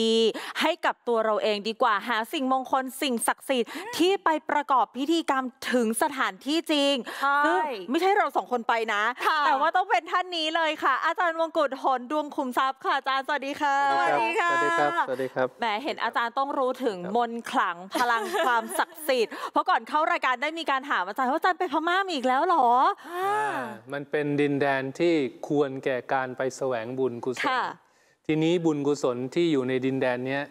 ดีๆ ให้กับตัวเราเองดีกว่าหาสิ่งมงคลสิ่งศักดิ์สิทธิ์ที่ไปประกอบพิธีกรรมถึงสถานที่จริงใช่ซึ่งไม่ใช่เราสองคนไปนะค่ะแต่ว่าต้องเป็นท่านนี้เลยค่ะ อาจารย์มงกุฎหนดวงคุมทรัพย์ค่ะอาจารย์สวัสดีค่ะสวัสดีค่ะสวัสดีครับสวัสดีครับแหมเห็นอาจารย์ต้องรู้ถึงมนต์ขลังพลังความศักดิ์สิทธิ์เพราะก่อนเข้ารายการได้มีการถามอาจารย์ว่าอาจารย์ไปพม่ามาอีกแล้วเหรอมันเป็นดินแดนที่ควรแก่การไปแสวงบุญกุศลค่ะ ทีนี้บุญกุศลที่อยู่ในดินแดนเนี้ย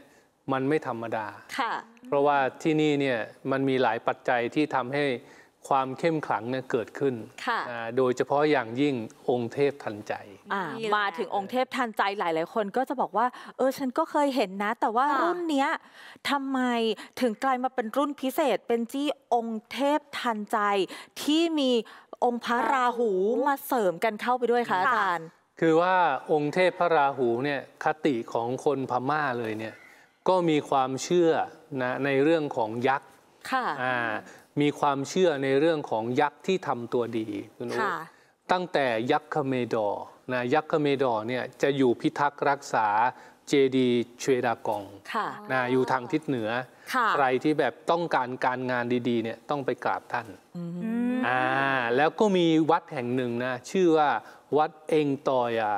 มันไม่ธรรมดา ค่ะ เพราะว่าที่นี่เนี่ยมันมีหลายปัจจัยที่ทำให้ความเข้มขลังเนี่ยเกิดขึ้นค่ะ อ่าโดยเฉพาะอย่างยิ่งองค์เทพทันใจ อ่านี่แหละมาถึงองค์เทพทันใจหลาย ๆ คนก็จะบอกว่า เออ ฉันก็เคยเห็นนะ แต่ว่าค่ะ รุ่นเนี้ยทำไมถึงกลายมาเป็นรุ่นพิเศษ เป็นจี้องค์เทพทันใจ ที่มีองค์พระราหูมาเสริมกันเข้าไปด้วยค่ะอาค่ะจารย์ คือว่าองค์เทพพระราหูเนี่ยคติของคนพม่าเลยเนี่ยก็มีความเชื่อนะในเรื่องของยักษ์ค่ะอ่ามีความเชื่อในเรื่องของยักษ์ที่ทำตัวดีคุณอุ๊ค่ะตั้งแต่ยักษ์คเมดอร์นะยักษ์คเมดอร์เนี่ยจะอยู่พิทักษ์รักษาเจดีย์ชเวดากองค่ะนะอยู่ทางทิศเหนือค่ะใครที่แบบต้องการการงานดีๆเนี่ยต้องไปกราบท่านอืมอ่าแล้วก็มีวัดแห่งหนึ่งนะชื่อว่า วัดเองตอยา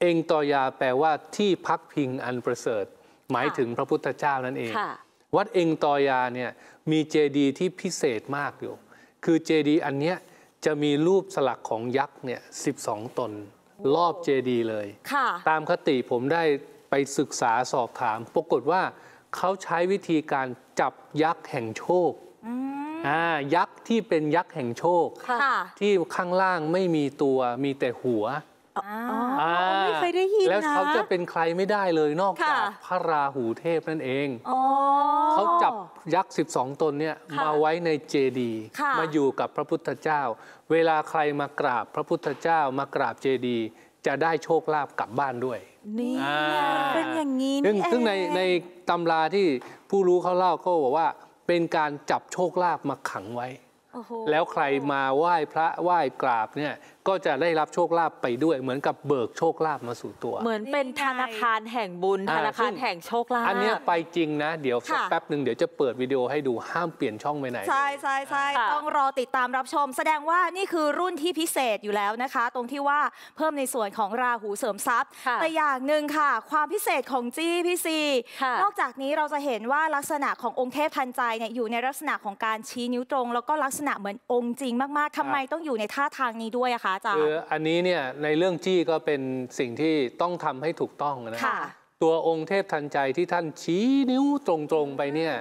เองตอยาแปลว่าที่พักพิงอันประเสริฐ หมายถึงพระพุทธเจ้านั่นเองค่ะวัดเองตอยาเนี่ยมีเจดีย์ที่พิเศษมากอยู่ คือเจดีย์อันเนี้ยจะมีรูปสลักของยักษ์เนี่ย12ตน รอบเจดีย์เลยค่ะตามคติผมได้ไปศึกษาสอบถาม ปรากฏว่าเขาใช้วิธีการจับยักษ์แห่งโชคอ่า ยักษ์ที่เป็นยักษ์แห่งโชคค่ะค่ะที่ข้างล่างไม่มีตัวมีแต่หัวอ๋ออ่าไม่เคยได้ยินนะแล้วเขาจะเป็นใครไม่ได้เลยนอกจากค่ะพระราหูเทพนั่นเองอ๋อเขาจับยักษ์ 12 ตนเนี่ยค่ะมาไว้ในเจดีย์ค่ะมาอยู่กับพระพุทธเจ้า เวลาใครมากราบพระพุทธเจ้ามากราบเจดีย์จะได้โชคลาภกลับบ้านด้วย นี่อ่าเป็นอย่างนี้ซึ่งนี่เองซึ่งในในตำราที่ผู้รู้เขาเล่าก็บอกว่า เป็นการจับโชคลาภมาขังไว้โอ้โหแล้วใครมาไหว้พระไหว้กราบเนี่ยก็จะได้รับโชคลาภไปด้วย เหมือนกับเบิกโชคลาภมาสู่ตัว เหมือนเป็นธนาคารแห่งบุญอ่าธนาคารแห่งโชคลาภอันเนี้ยไปจริงนะ เดี๋ยวสักค่ะแป๊บหนึ่งเดี๋ยวจะเปิดวิดีโอให้ดูห้ามเปลี่ยนช่องไปไหน ใช่ใช่ใช่ค่ะต้องรอติดตามรับชม แสดงว่านี่คือรุ่นที่พิเศษอยู่แล้วนะคะ ตรงที่ว่าเพิ่มในส่วนของราหูเสริมทรัพย์ค่ะแต่อย่างหนึ่งค่ะ ความพิเศษของจี้พี่ซีค่ะนอกจากนี้เราจะเห็นว่าลักษณะขององค์เทพทันใจเนี่ยอยู่ในลักษณะของการชี้นิ้วตรง แล้วก็ลักษณะเหมือนองค์จริงมากๆทำไมต้องอยู่ในท่าทางนี้ด้วยอะคะอาจารคือย์อันนี้เนี่ยในเรื่องจี้ก็เป็นสิ่งที่ต้องทำให้ถูกต้องนะค่ะตัวองค์เทพทันใจที่ท่านชี้นิ้วตรงๆไปเนี่ย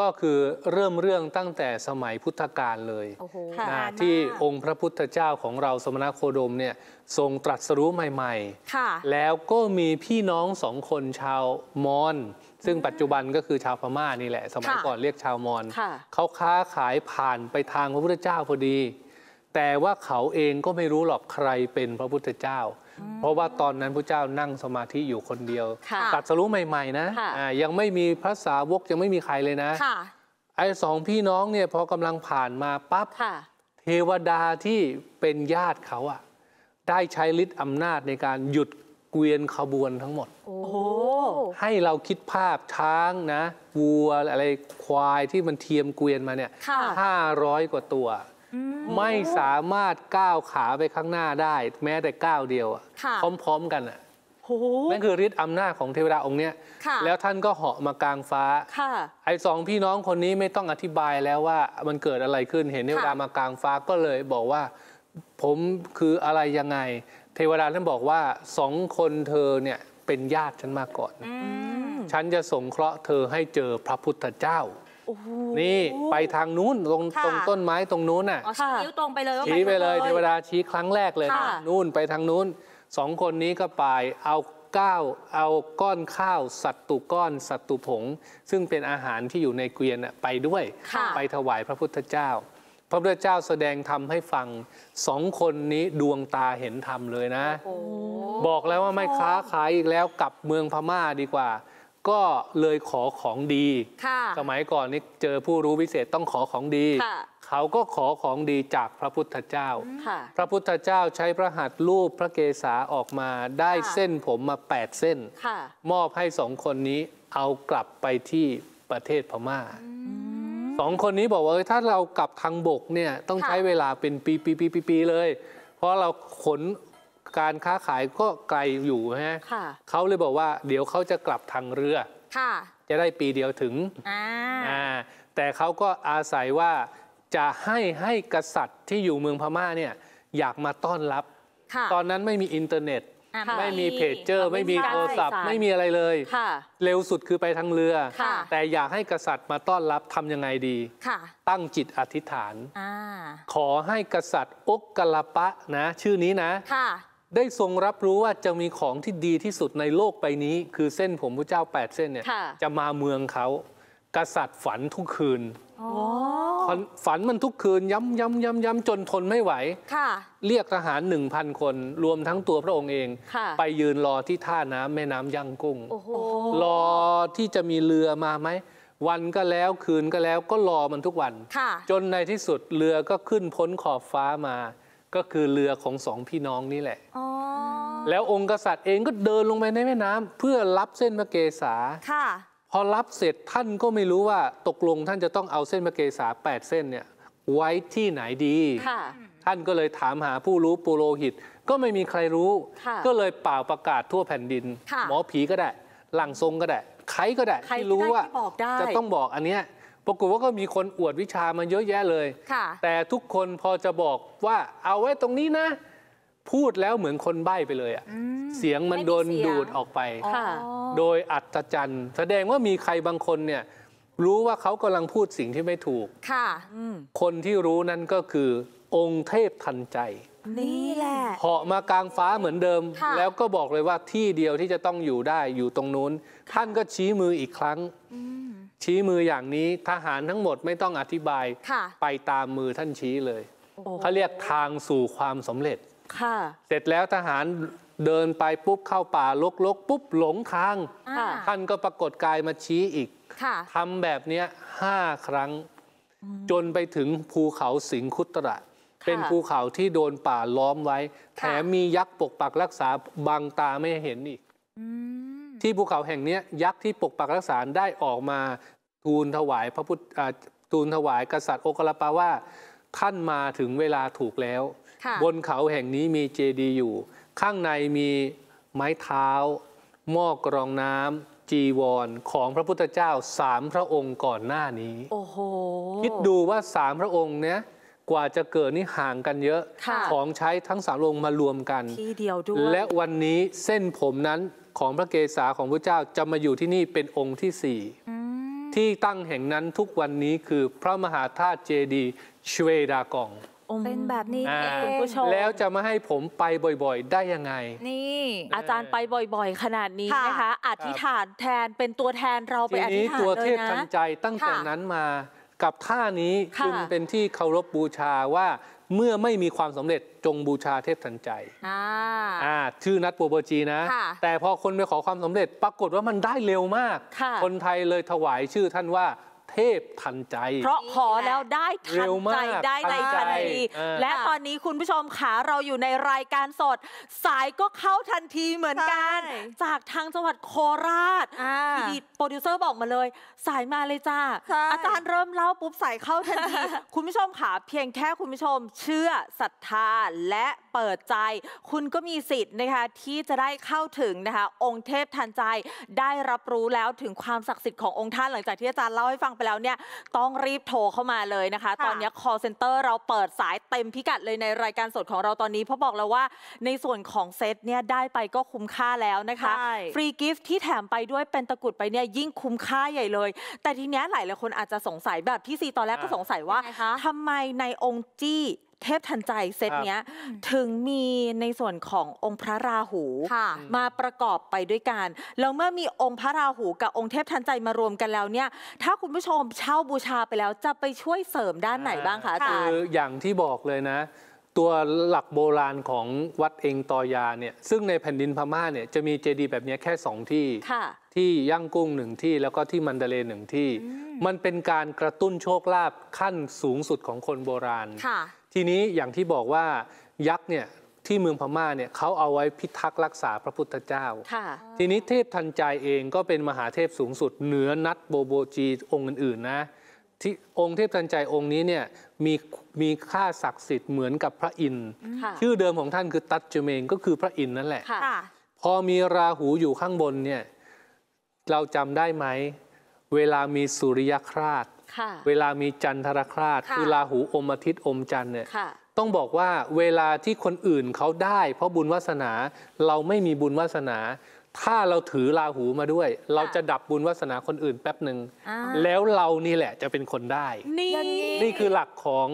ก็คือเริ่มเรื่องตั้งแต่สมัยพุทธกาลเลยโอ้โหค่ะนะนานมากที่องค์พระพุทธเจ้าของเราสมณโคดมเนี่ยทรงตรัสรู้ใหม่ค่ะๆแล้วก็มีพี่น้องสองคนชาวมอญซึ่งปัจจุบันก็คือชาวพม่านี่แหละ สมัยค่ะก่อนเรียกชาวมอญค่ะเขาค้าขายผ่านไปทางพระพุทธเจ้าพอดี แต่ว่าเขาเองก็ไม่รู้หรอกใครเป็นพระพุทธเจ้า เพราะว่าตอนนั้นพระเจ้านั่งสมาธิอยู่คนเดียวค่ะตรัสรู้ใหม่ๆนะค่ะอ่ายังไม่มีพระสาวกยังไม่มีใครเลยนะค่ะไอ้สองพี่น้องเนี่ยพอกำลังผ่านมาปั๊บค่ะเทวดาที่เป็นญาติเขาอะได้ใช้ฤทธิ์อำนาจในการหยุดเกวียนขบวนทั้งหมด โอ้โหให้เราคิดภาพช้างนะวัวอะไรควายที่มันเทียมเกวียนมาเนี่ยค่ะห้าร้อยกว่าตัว ไม่สามารถก้าวขาไปข้างหน้าได้ แม้แต่ก้าวเดียวอะค่ะพร้อมๆกันอะโหนั่นคือฤทธิ์อำนาจของเทวดาองค์เนี้ยค่ะแล้วท่านก็เหาะมากลางฟ้าค่ะไอ้สองพี่น้องคนนี้ไม่ต้องอธิบายแล้วว่ามันเกิดอะไรขึ้นเห็นเทวดามากลางฟ้าก็เลยบอกว่า ผมคืออะไรยังไง เทวดาท่านบอกว่าสองคนเธอเนี่ยเป็นญาติฉันมาก่อน ฉันจะสงเคราะห์เธอให้เจอพระพุทธเจ้าโอ้โห นี่ไปทางนู้นตรงค่ะตรงต้นไม้ตรงนู้นน่ะอ๋อชี้นิ้วตรงไปเลยว่าชี้ไปเลยทางเทวดาชี้ครั้งแรกเลยค่ะนู่นไปทางนู้นสองคนนี้ก็ไปเอาก้าวเอาก้อนข้าว สัตตุก้อนสัตตุผง ซึ่งเป็นอาหารที่อยู่ในเกวียนน่ะไปด้วยค่ะไปถวายพระพุทธเจ้า พระพุทธเจ้าแสดงธรรมให้ฟังสองคนนี้ดวงตาเห็นธรรมเลยนะโอ้บอกแล้วว่าไม่ค้าขายอีกแล้วกลับเมืองพม่าดีกว่า ก็เลยขอของดีค่ะสมัยก่อนนี่เจอผู้รู้วิเศษต้องขอของดีค่ะเขาก็ขอของดีจากพระพุทธเจ้าค่ะพระพุทธเจ้าใช้พระหัตถ์รูปพระเกศาออกมาได้ค่ะเส้นผมมา 8 เส้นค่ะมอบให้สองคนนี้เอากลับไปที่ประเทศพม่าสองคนนี้บอกว่าเอ้ยถ้าเรากลับทางบกเนี่ยต้องค่ะใช้เวลาเป็นปีปีปีปีปีเลย เพราะเราขน การค้าขายก็ไกลอยู่ฮะค่ะเขาเลยบอกว่า เดี๋ยวเขาจะกลับทางเรือค่ะจะได้ปีเดียวถึงอ่าอ่าแต่เขาก็อาศัยว่าจะให้ให้กษัตริย์ที่อยู่เมืองพม่าเนี่ยอยากมาต้อนรับค่ะตอนนั้นไม่มีอินเทอร์เน็ตอะค่ะไม่มีเพจเจอร์ ไม่ไม่มีมีการโทรศัพท์สื่อสารไม่มีอะไรเลยค่ะเร็วสุดคือไปทางเรือค่ะแต่อยากให้กษัตริย์มาต้อนรับทำยังไงดีค่ะตั้งจิตอธิษฐานอ่าขอให้กษัตริย์อกกลปะนะ ชื่อนี้นะค่ะ ได้ทรงรับรู้ว่าจะมีของที่ดีที่สุดในโลกใบนี้ คือเส้นผมพระเจ้า 8 เส้นเนี่ยค่ะจะมาเมืองเขา กษัตริย์ฝันทุกคืนอ๋อฝันฝันมันทุกคืนย้ำย้ำย้ำย้ำจนทนไม่ไหวค่ะเรียกทหารหนึ่งพันคน รวมทั้งตัวพระองค์เองค่ะไปยืนรอที่ท่าน้ำแม่น้ำย่างกุ้งโอ้โหรอที่จะมีเรือมาไหม วันก็แล้วคืนก็แล้วก็รอมันทุกวันค่ะจนในที่สุดเรือก็ขึ้นพ้นขอบฟ้ามา ก็คือเรือของสองพี่น้องนี่แหละ อ๋อแล้วองค์กษัตริย์เองก็เดินลงไปในแม่น้ำเพื่อรับเส้นพระเกศา ค่ะ พอรับเสร็จท่านก็ไม่รู้ว่าตกลงท่านจะต้องเอาเส้นพระเกศา8 เส้นเนี่ยไว้ที่ไหนดี ค่ะ ท่านก็เลยถามหาผู้รู้ปุโรหิต ก็ไม่มีใครรู้ ค่ะก็เลยเป่าประกาศทั่วแผ่นดิน ค่ะหมอผีก็ได้หลังทรงก็ได้ ใครก็ได้ใครที่ที่รู้ได้ว่าที่บอกได้ จะต้องบอกอันเนี้ย ปรากฏว่าก็มีคนอวดวิชามาเยอะแยะเลยค่ะแต่ทุกคนพอจะบอกว่าเอาไว้ตรงนี้นะ พูดแล้วเหมือนคนใบ้ไปเลยอะเสียงมันไม่มีโดนเสียงดูดออกไปค่ะอ๋อโดยอัศจรรย์แสดงว่ามีใครบางคนเนี่ยรู้ว่าเขากำลังพูดสิ่งที่ไม่ถูก ค่ะอืมคนที่รู้นั้นก็คือ องค์เทพทันใจ นี่แหละเหาะมากลางฟ้าเหมือนเดิมค่ะแล้วก็บอกเลยว่าที่เดียวที่จะต้องอยู่ได้อยู่ตรงนู้น ท่านก็ชี้มืออีกครั้ง ชี้มืออย่างนี้ทหารทั้งหมดไม่ต้องอธิบายค่ะไปตามมือท่านชี้เลยโอ้โหเขาเรียกทางสู่ความสำเร็จค่ะเสร็จแล้วทหารเดินไปปุ๊บเข้าป่าลกลกๆปุ๊บหลงทางอ่าท่านก็ปรากฏกายมาชี้อีกค่ะทำแบบเนี้ยห้าครั้ง จนไปถึงภูเขาสิงคุตระ เป็นภูเขาที่โดนป่าล้อมไว้ แถมมียักษ์ปกปักรักษาบังตาไม่ให้เห็นอีกอืม ที่ภูเขาแห่งเนี้ยยักษ์ที่ปกปักรักษาได้ออกมาทูลถวายพระพุทธอ่าทูลถวายกษัตริย์โอกลปาว่าท่านมาถึงเวลาถูกแล้วค่ะบนเขาแห่งนี้มีเจดีย์อยู่ ข้างในมีไม้เท้า หม้อกรองน้ำจีวรของพระพุทธเจ้าสามพระองค์ก่อนหน้านี้ โอ้โห คิดดูว่าสามพระองค์เนี้ยกว่าจะเกิดนี่ห่างกันเยอะค่ะของใช้ทั้งสามพระองค์มารวมกัน ที่เดียวด้วย และวันนี้เส้นผมนั้น ของพระเกศาของพระเจ้าจะมาอยู่ที่นี่เป็นองค์ที่สี่อืมที่ตั้งแห่งนั้นทุกวันนี้คือพระมหาธาตุเจดีย์ชเวดากองเป็นแบบนี้อ่าเองคุณผู้ชมแล้วจะมาให้ผมไปบ่อยๆ ได้ยังไง นี่ อาจารย์ไปบ่อยๆ ขนาดนี้ค่ะนะคะอธิษฐานแทนเป็นตัวแทนเราไปทีอธินี้ษฐานตัวเลเทยพทันนะใจตั้งแต่ค่ะนั้นมา กับท่านี้ค่ะจึงเป็นที่เคารพบูชาว่าเมื่อไม่มีความสำเร็จจงบูชาเทพทันใจอ่าอ่าชื่อนัดโปรโบจีนะค่ะแต่พอคนไปขอความสำเร็จปรากฏว่ามันได้เร็วมากค่ะคนไทยเลยถวายชื่อท่านว่า เทพทันใจ เพราะขอแล้วได้ทัเร็นวมากใจได้ในทัทันนใจทีเออและค่ะตอนนี้คุณผู้ชมขาเราอยู่ในรายการสด สายก็เข้าทันทีเหมือนกันใช่จากทางจังหวัดโคราชอ่าพี่ดีโปรดิวเซอร์บอกมาเลย สายมาเลยจ้าใช่อาจารย์เริ่มเล่าปุ๊บสายเข้าทันที คุณผู้ชมขาเพียงแค่คุณผู้ชม เชื่อศรัทธาและเปิดใจ คุณก็มีสิทธิ์นะคะที่จะได้เข้าถึงนะคะองค์เทพทันใจได้รับรู้แล้วถึงความศักดิ์สิทธิ์ขององค์ท่านหลังจากที่อาจารย์เล่าให้ฟังไปแล้วเนี่ยต้องรีบโทรเข้ามาเลยนะคะค่ะตอนนี้ call center เราเปิดสายเต็มพิกัดเลยในรายการสดของเราตอนนี้เพราะบอกแล้วว่าในส่วนของเซตเนี่ยได้ไปก็คุ้มค่าแล้วนะคะใช่ฟรีกิฟต์ที่แถมไปด้วยเป็นตะกรุดไปเนี่ยยิ่งคุ้มค่าใหญ่เลย แต่ทีเนี้ยหลายหลายๆคนอาจจะสงสัยแบบพี่ซีตอนแรกก็อ่าสงสัยว่ายังไงคะทำไมในองค์จี้ เทพทันใจเซตเนี้ยถึงมีในส่วนขององค์พระราหูค่ะมาประกอบไปด้วยกันแล้วเมื่อมีองค์พระราหูกับองค์เทพทันใจมารวมกันแล้วเนี่ย ถ้าคุณผู้ชมเช่าบูชาไปแล้วจะไปช่วยเสริมด้านไหนบ้างคะอาจารคือย์อย่างที่บอกเลยนะ ตัวหลักโบราณของวัดเองตอยาเนี่ยซึ่งในแผ่นดินพม่าเนี่ยจะมีเจดีย์แบบเนี้ยแค่สองที่ค่ะที่ย่างกุ้งหนึ่งที่แล้วก็ที่มันดาเลย์หนึ่งที่ มันเป็นการกระตุ้นโชคลาภขั้นสูงสุดของคนโบราณค่ะ ทีนี้อย่างที่บอกว่ายักษ์เนี่ยที่เมืองพม่าเนี่ยเขาเอาไว้พิทักษ์รักษาพระพุทธเจ้าค่ะทีนี้เทพทันใจเองก็เป็นมหาเทพสูงสุดเหนือนัดโบโบจีองค์อื่นๆนะที่องค์เทพทันใจองค์นี้เนี่ยมีมีค่าศักดิ์สิทธิ์เหมือนกับพระอินทร์ค่ะชื่อเดิมของท่านคือตัดเจเมงก็คือพระอินทร์นั่นแหละค่ะค่ะพอมีราหูอยู่ข้างบนเนี่ยเราจำได้ไหม เวลามีสุริยคราสค่ะ เวลามีจันทรคราสค่ะคือราหูอมอาทิตย์อมจันทร์เนี่ยค่ะต้องบอกว่าเวลาที่คนอื่นเขาได้ เพราะบุญวาสนาเราไม่มีบุญวาสนา ถ้าเราถือราหูมาด้วย เราจะดับบุญวาสนาคนอื่นแป๊บหนึ่งอ่าแล้วเรานี่แหละจะเป็นคนได้ นี่อย่างนี้นี่คือหลักของ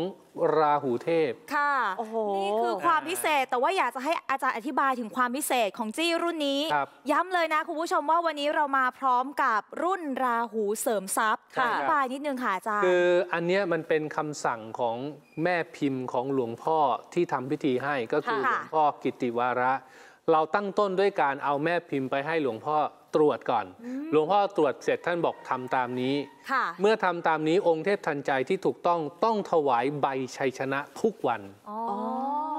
ราหูเทพค่ะโอ้โหนี่คือความพิเศษแต่ว่าอยากจะให้อาจารย์อธิบายถึงความพิเศษของจี้รุ่นนี้ครับย้ำเลยนะคุณผู้ชมว่าวันนี้เรามาพร้อมกับรุ่นราหูเสริมทรัพย์ค่ะอธิบายนิดนึงค่ะอาจารย์คืออันเนี้ยมันเป็นคำสั่งของแม่พิมพ์ของหลวงพ่อที่ทำพิธีให้ก็คือหลค่ะวงพ่อกิตติวาระ เราตั้งต้นด้วยการเอาแม่พิมพ์ไปให้หลวงพ่อตรวจก่อน หลวงพ่อตรวจเสร็จท่านบอกทำตามนี้ค่ะเมื่อทำตามนี้องค์เทพทันใจที่ถูกต้องต้องถวายใบชัยชนะทุกวันอ๋อ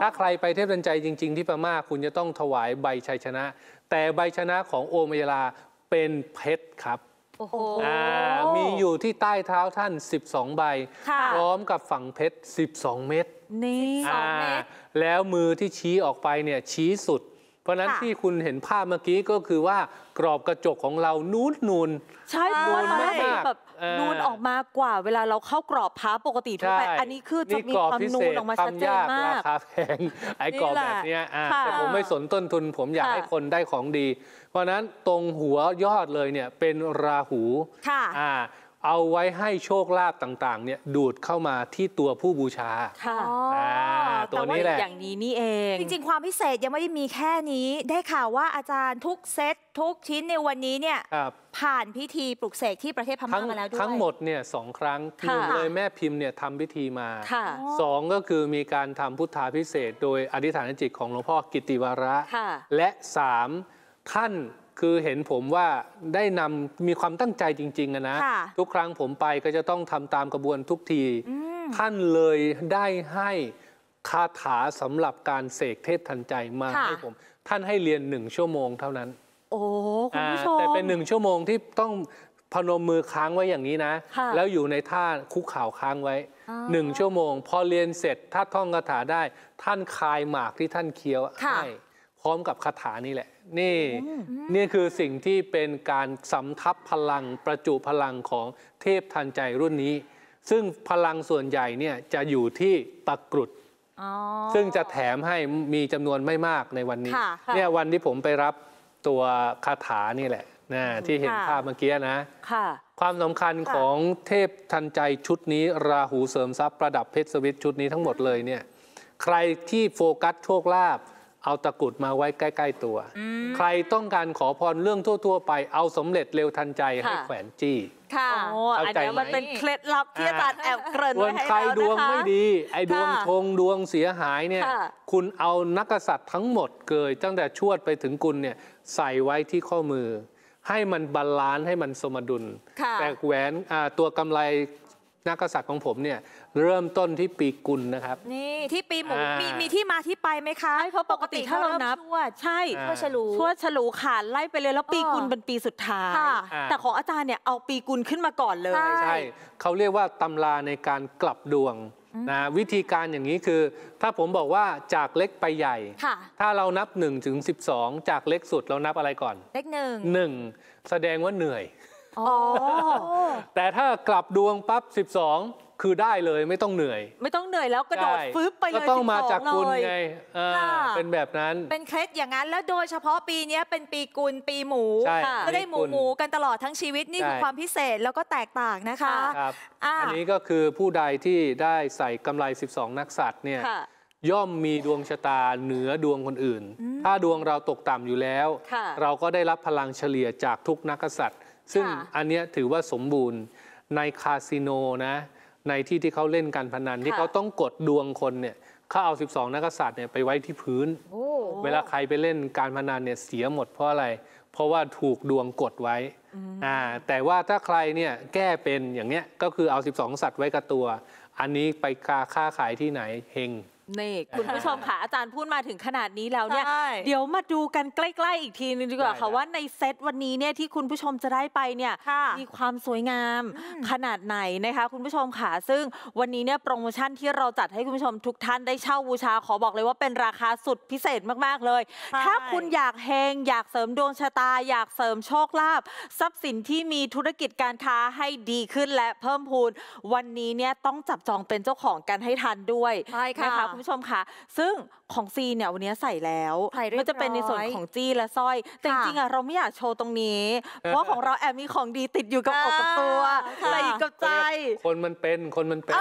ถ้าใครไปเทพทันใจจริง ๆ ที่พม่าคุณจะต้องถวายใบชัยชนะ แต่ใบชนะของโอมยาลาเป็นเพชรครับโอ้โหอ่ามีอยู่ที่ใต้เท้าท่าน 12 ใบค่ะพร้อมกับฝั่งเพชร 12 เม็ดนี่สองเม็ดแล้วมือที่ชี้ออกไปเนี่ยชี้สุดเพ ราะฉะนั้นค่ะที่คุณเห็นภาพเมื่อกี้ก็คือว่ากรอบกระจกของเรานูนนูนใช่เพราะว่าตอนแรกนูนมากแบบเออนูนออกมากว่า เวลาเราเข้ากรอบพระปกติทั่วไป อันนี้คือจะมีกรอบความพินูเศนษออกมาชัดเจนทำยากมารากคาแพงไอ้กรอบแบบเนี้ยอะค่ะแต่ผมไม่สนต้นทุน ผมอยากค่ะให้คนได้ของดี เพราะฉะนั้นตรงหัวยอดเลยเนี่ยเป็นราหูค่ะอ่า เอาไว้ให้โชคลาภต่างๆ เนี่ยดูดเข้ามาที่ตัวผู้บูชาค่ะอ๋ออาตัวแต่ว่านี้แหละอย่างนี้นี่เอง จริง ๆ ความพิเศษยังไม่ได้มีแค่นี้ ได้ข่าวว่าอาจารย์ทุกเซตทุกชิ้นในวันนี้เนี่ยครับผ่านพิธีปลุกเสกที่ประเทศพม่าทั้งมาแล้วด้วยทั้งหมดเนี่ยสองครั้งหค่ะนึ่งเลยแม่พิมพ์เนี่ยทำพิธีมาค่ะสองก็คือมีการทำพุทธาพิเศษกโดยอธิษฐานจิตของหลวงพ่อกิตติวาระค่ะและสามท่าน คือเห็นผมว่าได้นำมีความตั้งใจจริงๆอะนะค่ะทุกครั้งผมไปก็จะต้องทำตามกระบวนทุกทีอืมท่านเลยได้ให้คาถาสำหรับการเสกเทพทันใจมาค่ะให้ผม ท่านให้เรียนหนึ่งชั่วโมงเท่านั้น โอ้คุณอ่าผู้ชมแต่เป็นหนึ่งชั่วโมงที่ต้องพนมมือค้างไว้อย่างนี้นะค่ะแล้วอยู่ในท่าคุกเข่าค้างไว้อ๋อหนึ่งชั่วโมง พอเรียนเสร็จถ้าท่องคาถาได้ ท่านคายหมากที่ท่านเคี้ยวค่ะให้พร้อมกับคาถานี่แหละ นี่นี่คือสิ่งที่เป็นการสำทับพลังประจุพลังของเทพทันใจรุ่นนี้ ซึ่งพลังส่วนใหญ่เนี่ยจะอยู่ที่ตะกรุดอ๋อซึ่งจะแถมให้มีจำนวนไม่มากในวันนี้ค่ะค่ะเนี่ยวันที่ผมไปรับตัวคาถานี่แหละนะที่เห็นค่ะภาพเมื่อกี้นะค่ะ ความสำคัญค่ะของเทพทันใจชุดนี้ ราหูเสริมทรัพย์ประดับเพชรสวิตชุดนี้ทั้งหมดเลยเนี่ยใครที่โฟกัสโชคลาภ เอาตะกรุดมาไว้ใกล้ ๆ ตัว ใครต้องการขอพรเรื่องทั่ว ๆ ไปเอาสำเร็จเร็วทันใจให้ค่ะแขวนจี้ค่ะโอ้อันเข้าใจเนี้ยมันไหมเป็นเคล็ดลับที่อาจารย์แอบเกริ่นส่วนไว้ให้ใครแล้วดวงนะคะไม่ดี ไอ้ดวงค่ะชงดวงเสียหายเนี่ยค่ะคุณเอานักกษัตริย์ทั้งหมดเกยตั้งแต่ชวดไปถึงกุลเนี่ยใส่ไว้ที่ข้อมือ ให้มันบาลานซ์ให้มันสมดุลค่ะแต่แหวนอ่าตัวกำไร นักกษัตริย์ของผมเนี่ยเริ่มต้นที่ปีกุลนะครับ นี่ที่ปีหมูอ่ามีมีมีที่มาที่ไปไหมคะใช่เพราะปกติถ้าเรานับชวดใช่อ่าชวดฉลูชวดฉลูขาดไล่ไปเลยแล้วปีอ๋อกุลเป็นปีสุดท้าย ค่ะอ่าแต่ของอาจารย์เนี่ยเอาปีกุลขึ้นมาก่อนเลย ใช่ ใช่ เขาเรียกว่าตำราในการกลับดวงนะวิธีการอย่างนี้คือ ถ้าผมบอกว่าจากเล็กไปใหญ่ ค่ะ ถ้าเรานับ1ถึง12 จากเล็กสุดเรานับอะไรก่อน เลขหนึ่ง1แสดงว่าเหนื่อย อ๋อ แต่ถ้ากลับดวงปั๊บ 12 คือได้เลยไม่ต้องเหนื่อย ไม่ต้องเหนื่อยแล้วกระโดดใช่ฟึบไปเลยก็ต้องมาจาก12คุณเลยไงเออค่ะ เป็นแบบนั้น เป็นเคล็ดอย่างนั้นแล้วโดยเฉพาะปีเนี้ยเป็นปีกุลปีหมูใช่จะได้หมูปีกุลหมูกันตลอดทั้งชีวิตนี่คือใช่ความพิเศษแล้วก็แตกต่างนะคะ ครับ อ่าอันนี้ก็คือผู้ใดที่ได้ใส่กำไร 12 นักสัตว์เนี่ย ค่ะ ย่อมมีดวงชะตาเหนือดวงคนอื่น ถ้าดวงเราตกต่ำอยู่แล้ว ค่ะ เราก็ได้รับพลังเฉลี่ยจากทุกนักกษัตริย์ ซึ่งค่ะอันเนี้ยถือว่าสมบูรณ์ในคาสิโนนะในที่ที่เขาเล่นการพนันที่ค่ะเขาต้องกดดวงคนเนี่ยเขาเอา 12 นักกษัตริย์เนี่ยไปไว้ที่พื้นโอ้เวลาใครไปเล่นการพนันเนี่ยเสียหมดเพราะอะไร เพราะว่าถูกดวงกดไว้อ่าแต่ว่าถ้าใครเนี่ยแก้เป็นอย่างเนี้ยก็คือเอา 12 สัตว์ไว้กับตัว อันนี้ไปค้าค้าขายที่ไหนเฮง นี่คุณผู้ชมค่ะอาจารย์พูดมาถึงขนาดนี้แล้วเนี่ยใช่เดี๋ยวมาดูกันใกล้ ๆ อีกทีนึงดีกว่าได้ค่ะได้ว่าในเซตวันนี้เนี่ยที่คุณผู้ชมจะได้ไปเนี่ยค่ะมีความสวยงามขนาดไหนนะคะ คุณผู้ชมค่ะซึ่งวันนี้เนี่ยโปรโมชั่นที่เราจัดให้คุณผู้ชมทุกท่านได้เช่าบูชาขอบอกเลยว่าเป็นราคาสุดพิเศษมากๆเลยใช่ถ้าคุณอยากเฮงอยากเสริมดวงชะตา อยากเสริมโชคลาภทรัพย์สินที่มีธุรกิจการค้าให้ดีขึ้นและเพิ่มพูน วันนี้เนี่ยต้องจับจองเป็นเจ้าของกันให้ทันด้วยใช่ค่ะนะคะคุณผู้ชมค่ะ ซึ่งของซีเนี่ยวันนี้ใส่แล้วใส่เรียบร้อยมัจะเป็นในส่วนของจี้และสร้อย แต่จค่ะริงๆอะเราไม่อยากโชว์ตรงนี้ เพราะว่าของเราแอบมีของดีติดอยู่กับอกกับตัวค่ะใส่อยู่กับใจ คนมันเป็นคนมันเป็น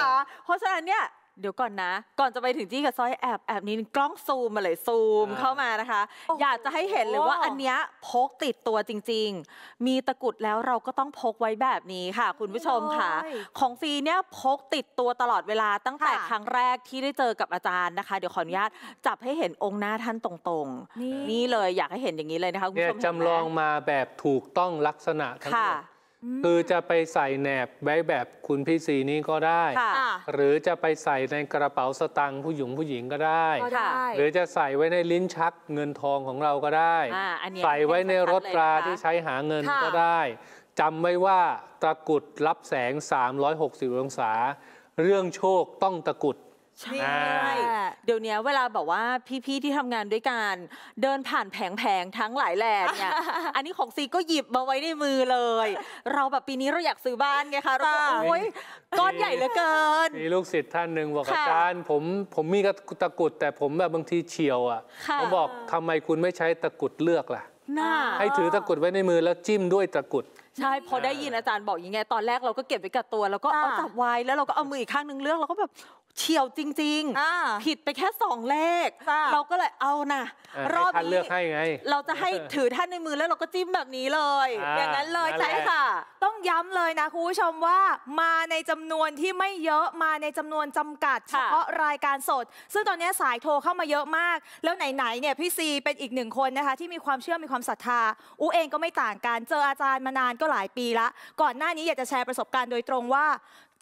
ค่ะเพราะฉะนั้นเนี่ย เดี๋ยวก่อนนะ ก่อนจะไปถึงจี้กับสร้อยแอบแอบนี้กล้องซูมมาเลยซูมอ่าเข้ามานะคะโอ้โหอยากจะให้เห็นเลยว่าอันเนี้ยพกติดตัวจริง ๆ มีตะกรุดแล้วเราก็ต้องพกไว้แบบนี้ค่ะ คุณผู้ชมค่ะโอ้ยของฟรีเนี่ยพกติดตัวตลอดเวลาตั้งแต่ค่ะครั้งแรกที่ได้เจอกับอาจารย์นะคะ เดี๋ยวขออนุญาตจับให้เห็นองค์หน้าท่านตรงๆ นี่นี่เลยอยากให้เห็นอย่างนี้เลยนะคะคุณเนี่ยผู้ชมเห็นไหมจำลองมาแบบถูกต้องลักษณะทั้งหค่ะมด คือจะไปใส่แหนบไว้แบบคุณพี่สีนี้ก็ได้ค่ะค่ะหรือจะไปใส่ในกระเป๋าสตางค์ผู้หญิงผู้หญิงก็ได้ก็ได้หรือจะใส่ไว้ในลิ้นชักเงินทองของเราก็ได้อ่าอันเนี้ยใส่ไว้ในรถราชัดๆเลยนะคะที่ใช้หาเงินค่ะก็ได้จำไว้ว่าตะกรุดรับแสง 360 องศา เรื่องโชคต้องตะกรุด ใช่อ่าเดี๋ยวนี้เวลาแบบว่าพี่ๆที่ทำงานด้วยกัน เดินผ่านแผงๆทั้งหลายแหล่เนี่ยอันนี้ของซีก็หยิบมาไว้ในมือเลย เราแบบปีนี้เราอยากซื้อบ้านไงคะเราก็ค่ะโอ้ยก้อนใหญ่เหลือเกิน มีลูกศิษย์ท่านหนึ่งบอกค่ะอาจารย์ผมผมมีตะกรุดแต่ผมแบบบางทีเฉียวอะค่ะผมบอกทำไมคุณไม่ใช้ตะกรุดเลือกล่ะน่าให้ถือตะกรุดไว้ในมือแล้วจิ้มด้วยตะกรุด ใช่พอได้ยินอาจารย์บอกอย่างไงตอนแรกเราก็เก็บไว้กับตัว แล้วก็เอาค่ะจับไว้แล้วเราก็เอามืออีกข้างหนึงเลือกเราก็แบบเฉียวจริงอ่าๆผิดไปแค่สองเลขค่ะเราก็เลยเอานะเออรอบให้ท่านนี้เลือกให้ไง เราจะให้ถือท่านในมือแล้วเราก็จิ้มแบบนี้เลยอ่าอย่างนั้นเลยนั่นแหละใช่ค่ะ ต้องย้ำเลยนะคุณผู้ชมว่ามาในจำนวนที่ไม่เยอะมาในจำนวนจำกัดเฉค่ะพาะรายการสด ซึ่งตอนนี้สายโทรเข้ามาเยอะมาก แล้วไหนๆเนี่ยพี่ซีเป็นอีกหนึ่งคนนะคะ ที่มีความเชื่อมีความศรัทธาอูเองก็ไม่ต่างกันเจออาจารย์มานานก็หลายปีละ ก่อนหน้านี้อยากจะแชร์ประสบการณ์โดยตรงว่า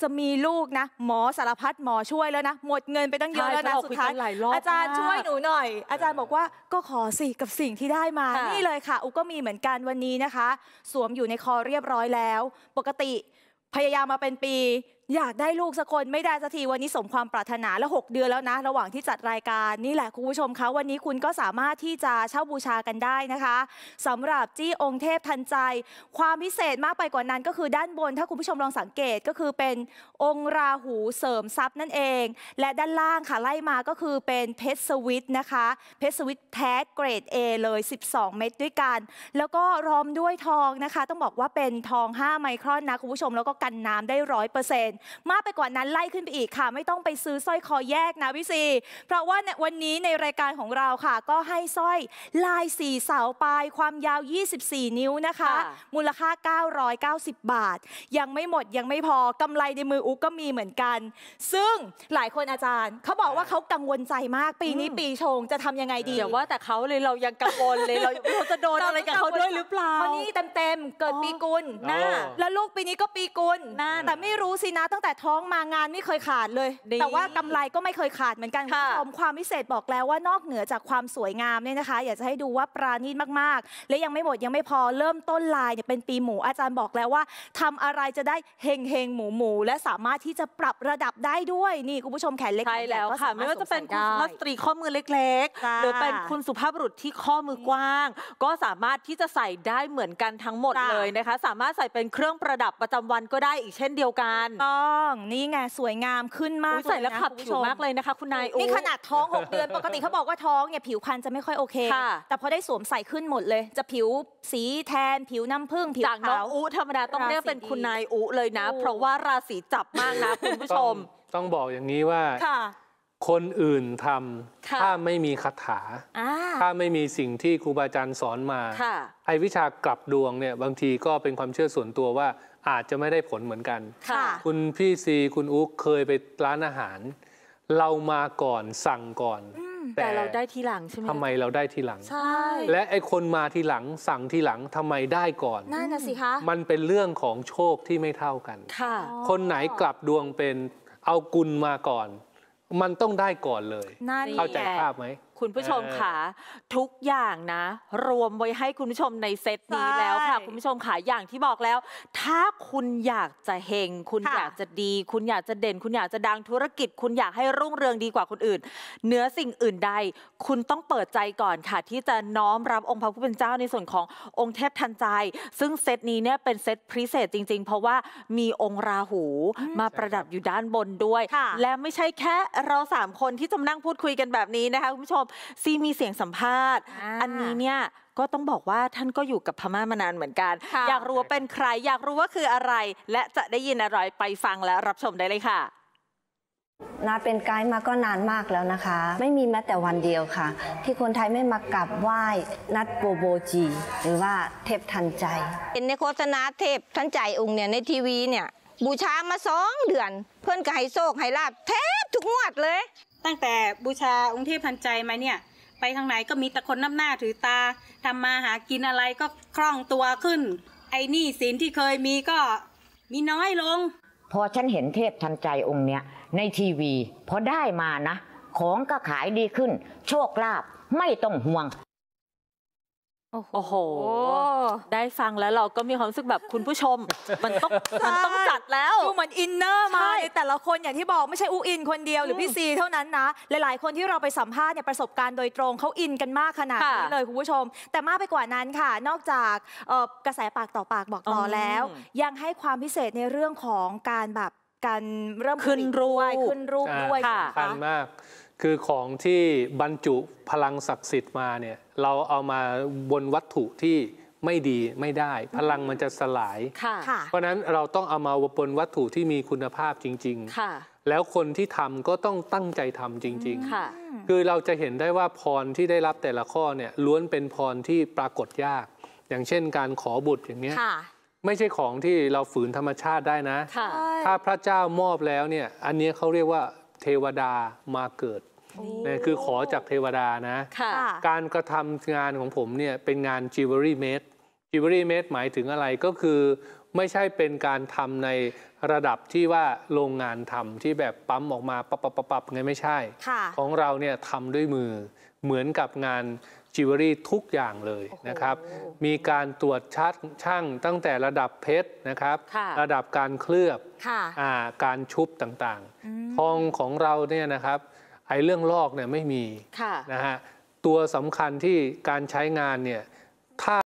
จะมีลูกนะ หมอสารพัดหมอช่วยแล้วนะ หมดเงินไปตั้งเยอะแล้วนะใช่สุดท้ายเราคุยกันหลายรอบอาจารย์มากช่วยหนูหน่อย อาจารย์บอกว่าก็ขอสิกับสิ่งที่ได้มาค่ะนี่เลยค่ะ อุก็มีเหมือนกันวันนี้นะคะ สวมอยู่ในคอเรียบร้อยแล้ว ปกติพยายามมาเป็นปี อยากได้ลูกสักคนไม่ได้สักทีวันนี้สมความปรารถนาแล้ว6เดือนแล้วนะ ระหว่างที่จัดรายการนี่แหละคุณผู้ชมคะวันนี้คุณก็สามารถที่จะเช่าบูชากันได้นะคะสำหรับจี้องค์เทพทันใจ ความพิเศษมากไปกว่านั้นก็คือด้านบน ถ้าคุณผู้ชมลองสังเกตก็คือเป็นองค์ราหูเสริมทรัพย์นั่นเอง และด้านล่างค่ะไล่มาก็คือเป็นเพชรสวิตนะคะเพชรสวิตแท้เกรด A เลย 12 เม็ดด้วยกัน แล้วก็รอมด้วยทองนะคะ ต้องบอกว่าเป็นทอง 5 ไมครอนนะคุณผู้ชมแล้วก็กันน้ำได้ร้อยเปอร์เซ็นต์มากไปกว่านั้นไล่ขึ้นไปอีกค่ะ ไม่ต้องไปซื้อสร้อยคอแยกนะพี่ซีเพราะว่าในวันนี้ในรายการของเราค่ะ ก็ให้สร้อยลายสีเสาปลายความยาว 24 นิ้วนะคะค่ะมูลค่า 990 บาท ยังไม่หมดยังไม่พอกำไรในมืออุ๊กก็มีเหมือนกัน ซึ่งหลายคนอาจารย์เขาบอกว่าเขากังวลใจมากปีนี้ปีชงจะทำยังไงดีเดี๋ยวว่าแต่เขาเลยเรายังกังวลเลยเราเราจะโดนอะไรกับเขาด้วยหรือเปล่าเพราะนี่เต็มๆเกิดอ๋อปีกุลอ๋อนะแล้วลูกปีนี้ก็ปีกุลนั่นแต่ไม่รู้สินะตั้งแต่ท้องมางานไม่เคยขาดเลย ดีแต่ว่ากำไรก็ไม่เคยขาดเหมือนกันคุณค่ะ ผู้ชมความพิเศษบอกแล้วว่านอกเหนือจากความสวยงามเนี่ยนะคะ อยากจะให้ดูว่าปราณีตมากๆ และยังไม่หมดยังไม่พอเริ่มต้นลายเนี่ยเป็นปีหมูอาจารย์บอกแล้วว่าทำอะไรจะได้เฮงเฮงๆหมูหมูๆและสามารถที่จะปรับระดับได้ด้วยนี่คุณผู้ชมแขนเล็กใช่ขนใหญ่แล้วก็ค่ะสรถไม่ว่าจะเป็นคุณสสุวมภาพใส่สตรีข้อมือเล็กจ้าๆหรือเป็นคุณสุภาพบุรุษที่ข้อมือกว้าง ก็สามารถที่จะใส่ได้เหมือนกันทั้งหมดจ้าเลยนะคะ สามารถใส่เป็นเครื่องประดับประจำวันก็ได้อีกเช่นเดียวกันต้องนี่ไงสวยงามขึ้นมากอุ๊ยใส่แล้วเยนะขับคุณผิผู้วชมากเลยนะคะ คุณนายอุ๊นี่ขนาดท้อง 6 เดือน ปกติเขาบอกว่าท้องเนี่ยผิวพรรณจะไม่ค่อยโอเคค่ะแต่พอได้สวมใส่ขึ้นหมดเลย จะผิวสีแทนผิวน้ำผึ้งผิวจากน้อขางวอุธรรมดาต้องเรียกเป็นราศีคุณนายอุเลยนะถูกเพราะว่าราศีจับมากนะคุณผู้ชต้องมต้องบอกอย่างนี้ว่าค่ะคนอื่นทค่ะำถ้าไม่มีคาถาอ่าถ้าไม่มีสิ่งที่ครูบาอาจารย์สอนมาค่ะไอ้วิชากลับดวงเนี่ยบางทีก็เป็นความเชื่อส่วนตัวว่า อาจจะไม่ได้ผลเหมือนกัน ค่ะ คุณพี่ซีคุณอุ๊กเคยไปร้านอาหาร เรามาก่อนสั่งก่อนอืมแต่เราได้ทีหลังใช่ไหมทำไมเราได้ทีหลัง ใช่ และไอ้คนมาทีหลังสั่งทีหลังทำไมได้ก่อน นั่นน่ะสิคะ มันเป็นเรื่องของโชคที่ไม่เท่ากัน ค่ะ คนไหนกลับดวงเป็นเอากุลมาก่อน มันต้องได้ก่อนเลย นั่นนี่เข้าใจภาพไหม คุณผู้ชมเออค่ะ ทุกอย่างนะ รวมไว้ให้คุณผู้ชมในเซตนี้แล้วค่ะ คุณผู้ชมค่ะอย่างที่บอกแล้ว ถ้าคุณอยากจะเฮงคุณค่ะอยากจะดี คุณอยากจะเด่น คุณอยากจะดังธุรกิจ คุณอยากให้รุ่งเรืองดีกว่าคนอื่นเหนือสิ่งอื่นใด คุณต้องเปิดใจก่อนค่ะ ที่จะน้อมรับองค์พระผู้เป็นเจ้าในส่วนขององค์เทพทันใจ ซึ่งเซตนี้เนี่ยเป็นเซตพิเศษจริง ๆ เพราะว่ามีองค์ราหูมาประดับอยู่ด้านบนด้วยค่ะและไม่ใช่แค่เราสามคนที่จะมานั่งพูดคุยกันแบบนี้นะคะคุณผู้ชมซีมีเสียงสัมภาษณ์อ่าอันนี้เนี่ยก็ต้องบอกว่าท่านก็อยู่กับพม่ามานานเหมือนกันค่ะอยากรู้ว่าเป็นใคร อยากรู้ว่าคืออะไร และจะได้ยินอะไรไปฟังและรับชมได้เลยค่ะนัดเป็นไกด์มาก็นานมากแล้วนะคะ ไม่มีแม้แต่วันเดียวค่ะ ที่คนไทยไม่มากราบไหว้นัดโบโบจี หรือว่าเทพทันใจ เห็นในโฆษณาเทพท่านใจายองค์เนี่ยในทีวีเนี่ยบูชามาสองเดือน เพื่อนก็ให้โชคให้ลาบแทบทุกงวดเลย ตั้งแต่บูชาองค์เทพทันใจมาเนี่ย ไปทางไหนก็มีแต่คนน้ำหน้าถือตาทำมาหากินอะไรก็คล่องตัวขึ้น ไอ้นี่สินที่เคยมีก็มีน้อยลง พอฉันเห็นเทพทันใจองค์เนี้ยในทีวีพอได้มานะ ของก็ขายดีขึ้น โชคลาภไม่ต้องห่วง โอ้โห ได้ฟังแล้วเราก็มีความรู้สึกแบบคุณผู้ชม มันต้องมันต้องจัดแล้ว ดูเหมือนอินเนอร์มาใช่ในแต่ละคนอย่างที่บอกไม่ใช่อูอินคนเดียวหรือพี่ซีเท่านั้นนะ หลายๆ คนที่เราไปสัมภาษณ์เนี่ยประสบการณ์โดยตรงเขาอินกันมากขนาดนี้ค่ะเลยคุณผู้ชม แต่มากไปกว่านั้นค่ะ นอกจากเอ่อกระแสปากต่อปากบอกต่ออมแล้ว ยังให้ความพิเศษในเรื่องของการแบบการเริ่มขึ้นรูปด้วยขึ้นรูปด้วยค่ะใช่ไหมสำคัญมาก คือของที่บรรจุพลังศักดิ์สิทธิ์มาเนี่ยเราเอามาบนวัตถุที่ไม่ดีไม่ได้ พลังมันจะสลายค่ะค่ะเพราะฉะนั้นเราต้องเอามาบนวัตถุที่มีคุณภาพจริงค่ะๆแล้วคนที่ทำก็ต้องตั้งใจทำจริงค่ะๆคือเราจะเห็นได้ว่าพรที่ได้รับแต่ละข้อเนี่ยล้วนเป็นพรที่ปรากฏยาก อย่างเช่นการขอบุตรอย่างเนี้ยค่ะไม่ใช่ของที่เราฝืนธรรมชาติได้นะค่ะถ้าพระเจ้ามอบแล้วเนี่ยอันนี้เขาเรียกว่าเทวดามาเกิด เนี่ยคือขอจากเทวดานะ ค่ะการกระทำงานของผมเนี่ยเป็นงาน jewelry made jewelry made หมายถึงอะไรก็คือ ไม่ใช่เป็นการทำในระดับที่ว่าโรงงานทำที่แบบปั๊มออกมาปับปับปับปับไงไม่ใช่ ค่ะ ของเราเนี่ยทำด้วยมือเหมือนกับงานจิวเวลรี่ทุกอย่างเลยนะครับมีการตรวจชัดช่างตั้งแต่ระดับเพชรนะครับ ค่ะ ระดับการเคลือบค่ะ อ่าการชุบต่างๆ ทองของเราเนี่ยนะครับ ไอ้เรื่องลอกเนี่ยไม่มีค่ะนะฮะตัวสำคัญที่การใช้งานเนี่ยถ้า